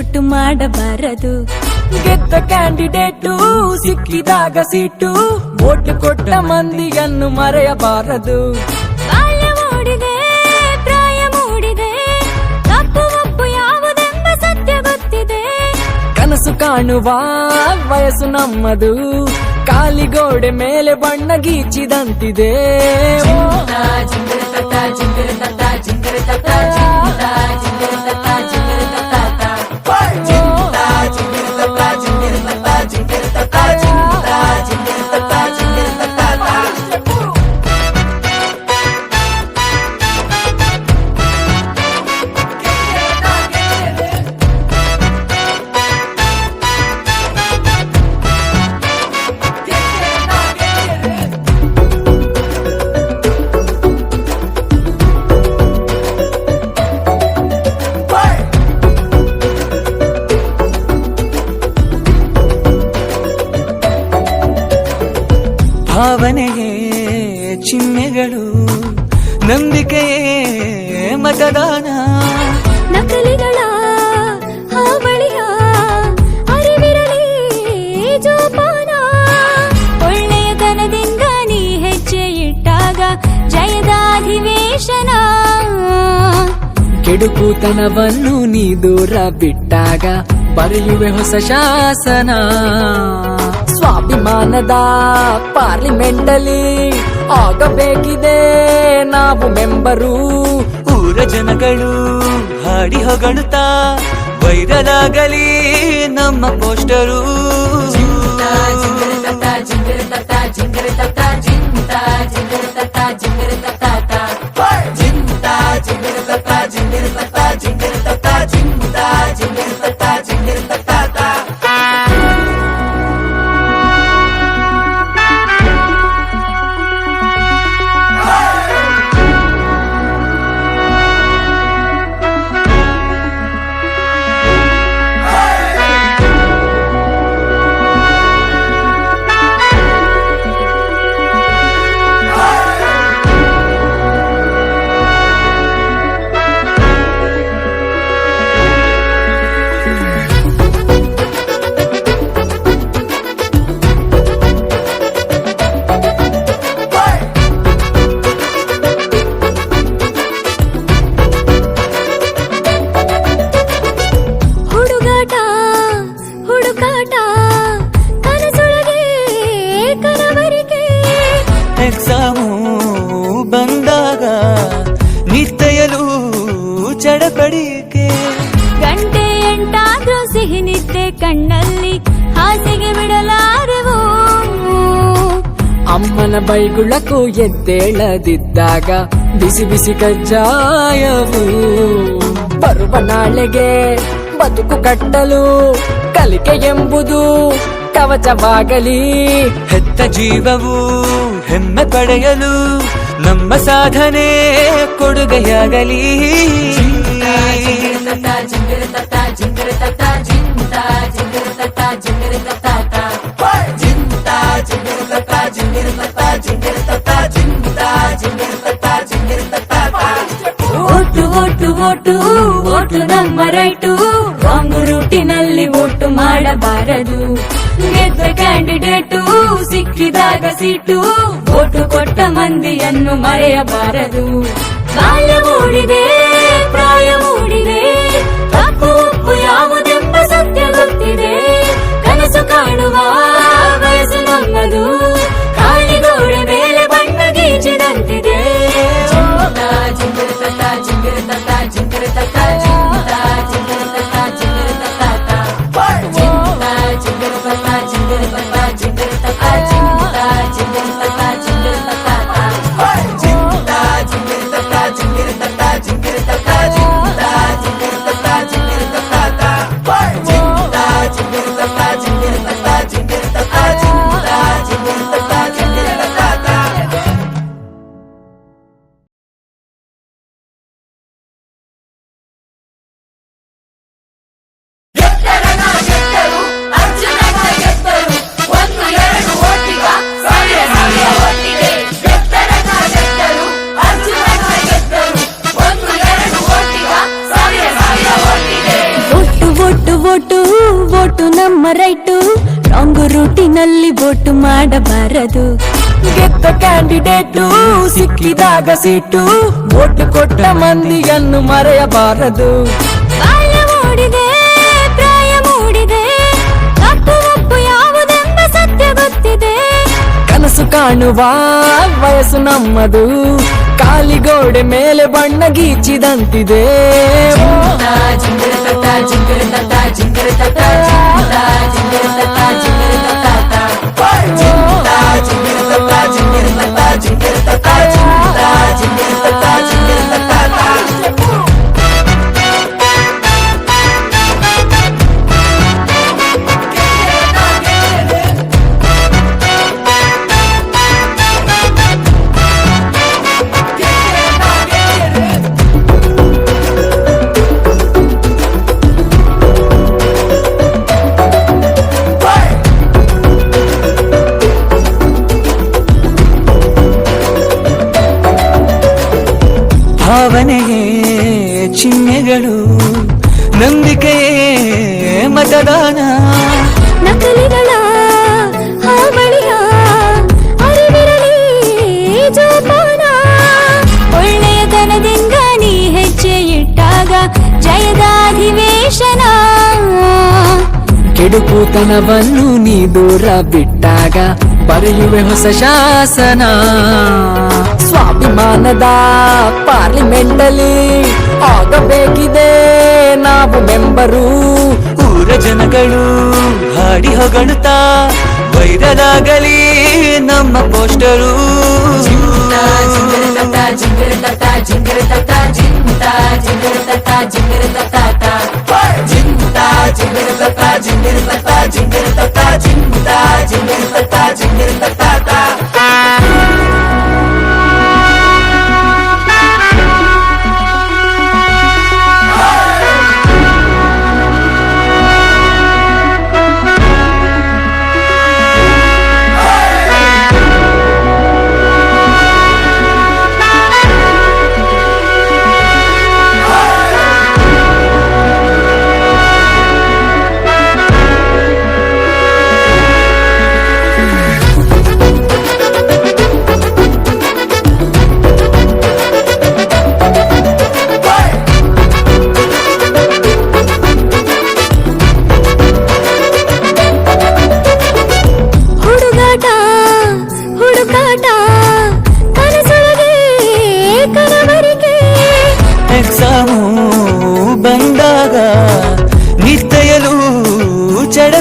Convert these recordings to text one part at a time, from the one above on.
Vote ಮಾಡಬಾರದು. ಗೆದ್ದ candidate ಸಿಕ್ಕಿದಾಗ ಸಿಟ್ಟು ಓಟು ಕೊಟ್ಟ ಮಂದಿಯನ್ನು ಮರೆಯಬಾರದು. ಪ್ರಾಯ ಮೂಡಿದೆ. ತಪ್ಪು ಒಪ್ಪು ಯಾವುದೆಂಬ ಸತ್ಯ ಗೊತ್ತಿದೆ. ಕನಸು ಕಾಣುವ ವಯಸ್ಸು ನಮ್ಮದು. ಕಾಲಿಗೋಡೆ ಮೇಲೆ ಬಣ್ಣ ಗೀಚಿದಂತಿದೆ. ಕೆಡುಕುತನವನ್ನು ನೀ ದೂರ ಬಿಟ್ಟಾಗ ಬರೆಯುವೆ ಹೊಸ ಶಾಸನ. ಸ್ವಾಭಿಮಾನದ ಪಾರ್ಲಿಮೆಂಟಲ್ಲಿ ಆಗಬೇಕಿದೆ ನಾವು ಮೆಂಬರು. ಊರ ಜನಗಳು ಹಾಡಿ ಹೊಗಳುತ್ತಾ ವೈರಲ್ ಆಗಲಿ ನಮ್ಮ ಪೋಸ್ಟರು. ಹುಡುಗಾಟ ಎಕ್ಸಾಮು ಬಂದಾಗ ನಿತ್ತೆಯಲು ಚಡಪಡಿಕೆ ಗಂಟೆ ಎಂಟಾದ್ರೂ ಸಿಹಿ ನಿದ್ದೆ ಕಣ್ಣಲ್ಲಿ ಹಾಸಿಗೆ ಬಿಡಲಾರೆವು ಅಮ್ಮನ ಬೈಗುಳಕ್ಕೂ ಎದ್ದೇಳದಿದ್ದಾಗ ಬಿಸಿ ಬಿಸಿ ಕಜ್ಜಾಯವು ಬರುವ ನಾಳೆಗೆ ಬದುಕು ಕಟ್ಟಲು ಕಲಿಕೆ ಎಂಬುದು ಕವಚವಾಗಲಿ ಹೆತ್ತ ಜೀವವು ಹೆಮ್ಮೆ ಪಡೆಯಲು ನಮ್ಮ ಸಾಧನೆ ಕೊಡುಗೆಯಾಗಲಿ. ಓಟು ಓಟು ಓಟು ಓಟು ನಮ್ಮ ರೈಟು. ರಾಂಗ್ ರೂಟಿನಲ್ಲಿ ಓಟು ಮಾಡಬಾರದು. ಗೆದ್ದ ಕ್ಯಾಂಡಿಡೇಟು ಸಿಕ್ಕಿದಾಗ ಸೀಟು ಓಟು ಕೊಟ್ಟ ಮಂದಿಯನ್ನು ಮರೆಯಬಾರದು ಬಾಲ್ಯ ಮೂಡಿದೆ ರೂಟಿನಲ್ಲಿ ವೋಟ್ ಮಾಡಬಾರದು. ಗೆದ್ದ ಕ್ಯಾಂಡಿಡೇಟು ಸಿಕ್ಕಿದಾಗ ಸಿಟ್ಟು ಓಟು ಕೊಟ್ಟ ಮಂದಿಯನ್ನು ಮರೆಯಬಾರದು. ಮೂಡಿದೆ ಪ್ರಾಯ ಮೂಡಿದೆ ತಪ್ಪು ಒಪ್ಪು ಯಾವುದೆಂಬ ಸತ್ಯ ಗೊತ್ತಿದೆ. ಕನಸು ಕಾಣುವ ವಯಸ್ಸು ನಮ್ಮದು ಕಾಲಿಗೋಡೆ ಮೇಲೆ ಬಣ್ಣ ಗೀಚಿದಂತಿದೆ. தத்தா ஜிங்கிரு தத்தா ஜிங்கிரு தத்தா ஜிங்கிரு தத்தா ஜிங்கிரு தத்தா. ಕೆಡುಕುತನವನ್ನು ನೀ ದೂರ ಬಿಟ್ಟಾಗ ಬರೆಯುವೆ ಹೊಸ ಶಾಸನ. ಸ್ವಾಭಿಮಾನದ ಪಾರ್ಲಿಮೆಂಟಲ್ಲಿ ಆಗಬೇಕಿದೆ ನಾವು ಮೆಂಬರು. ಊರ ಜನಗಳು ಹಾಡಿ ಹೊಗಳುತ್ತಾ ವೈರಲಾಗಲಿ ನಮ್ಮ ಪೋಸ್ಟರು. జింగుతా జింగిరితతా జింగిరితతా జింగుతా జింగిరితతా జింగిరితతా జింగిరితతా జింగుతా జింగిరితతా జింగిరితతా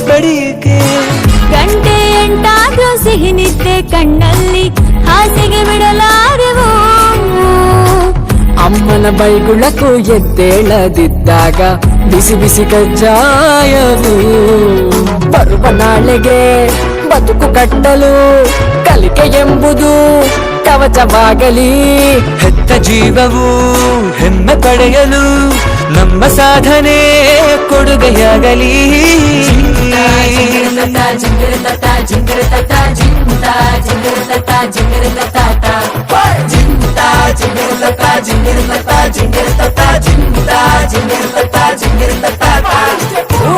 ಚಡಪಡಿಕೆ ಗಂಟೆ ಎಂಟಾದ್ರೂ ಸಿಹಿ ನಿದ್ದೆ ಕಣ್ಣಲ್ಲಿ ಹಾಸಿಗೆ ಬಿಡಲಾರೆವು ಅಮ್ಮನ ಬೈಗುಳಕ್ಕೂ ಎದ್ದೇಳದಿದ್ದಾಗ ಬಿಸಿ ಬಿಸಿ ಕಜ್ಜಾಯವು ಬರುವ ನಾಳೆಗೆ ಬದುಕು ಕಟ್ಟಲು ಕಲಿಕೆ ಎಂಬುದು ಕವಚವಾಗಲಿ ಹೆತ್ತ ಜೀವವು ಹೆಮ್ಮೆ ಪಡೆಯಲು ನಮ್ಮ ಸಾಧನೆ ಕೊಡುಗೆಯಾಗಲಿ.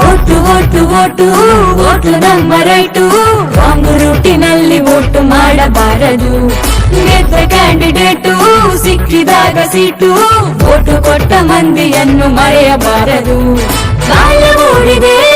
ಓಟು ಓಟು ಓಟು ಓಟು ನಮ್ಮ ರೈಟು. ರಾಂಗ್ ರೂಟಿನಲ್ಲಿ ಓಟು ಮಾಡಬಾರದು. ಗೆದ್ದ ಕ್ಯಾಂಡಿಡೇಟು ಸಿಕ್ಕಿದಾಗ ಸೀಟು ಓಟು ಕೊಟ್ಟ ಮಂದಿಯನ್ನು ಮರೆಯಬಾರದು. ಕಾಲ ಮೂಡಿದೆ.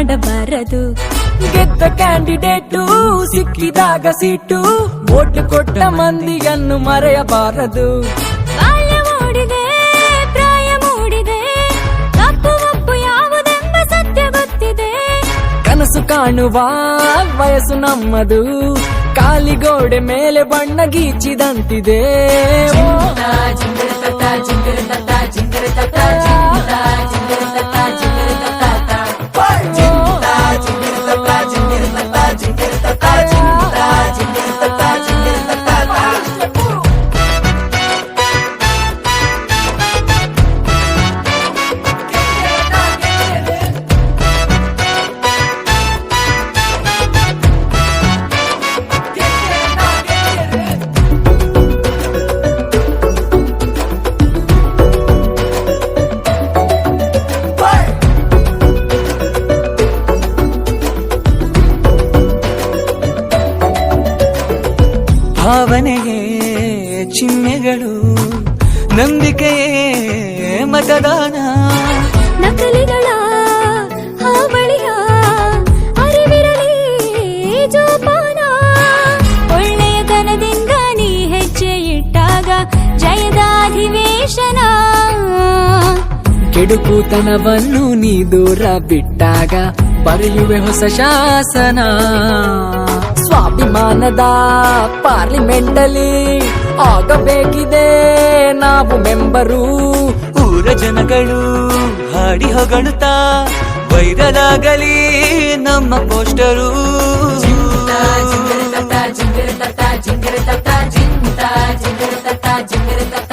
ಮಾಡಬಾರದು. ಗೆದ್ದ ಕ್ಯಾಂಡಿಡೇಟು ಸಿಕ್ಕಿದಾಗ ಸಿಟ್ಟು ಓಟು ಕೊಟ್ಟ ಮಂದಿಯನ್ನು ಮರೆಯಬಾರದು. ಬಾಲ್ಯ ಮೂಡಿದೆ ಪ್ರಾಯ ಮೂಡಿದೆ. ತಪ್ಪು ಒಪ್ಪು ಯಾವುದೆಂಬ ಸತ್ಯ ಗೊತ್ತಿದೆ. ಕನಸು ಕಾಣುವ ವಯಸ್ಸು ನಮ್ಮದು. ಕಾಲಿಗೋಡೆ ಮೇಲೆ ಬಣ್ಣ ಗೀಚಿದಂತಿದೆ. ಭಾವನೆಗೆ ಚಿಹ್ನೆಗಳು ನಂಬಿಕೆಯೇ ಮತದಾನ. ನಕಲಿಗಳ ಹಾವಳಿಯ ಅರಿವಿರಲಿ ಜೋಪಾನ. ಒಳ್ಳೆಯ ತನದಿಂದ ನೀ ಹೆಜ್ಜೆ ಇಟ್ಟಾಗ ಜಯದ ಅಧಿವೇಶನ. ಕೆಡುಕುತನವನ್ನು ನೀ ದೂರ ಬಿಟ್ಟಾಗ ಬರೆಯುವೆ ಹೊಸ ಶಾಸನ. ಸ್ವಾಭಿಮಾನದ ಪಾರ್ಲಿಮೆಂಟಲ್ಲಿ ಆಗಬೇಕಿದೆ. ನಾವು ಮೆಂಬರು. ಊರ ಜನಗಳು ಹಾಡಿ ಹೊಗಳುತ್ತಾ ವೈರಲ್ ಆಗಲಿ ನಮ್ಮ ಪೋಸ್ಟರು. ಜಿಂಗರ ತಟ್ಟ ಜಿಂಗರ ತಟ್ಟ ಜಿಂಗರ ಜಿಂತಾ ಜಿಂಗರ ತಟ್ಟ ಜಿಂಗರ ತತ್ತ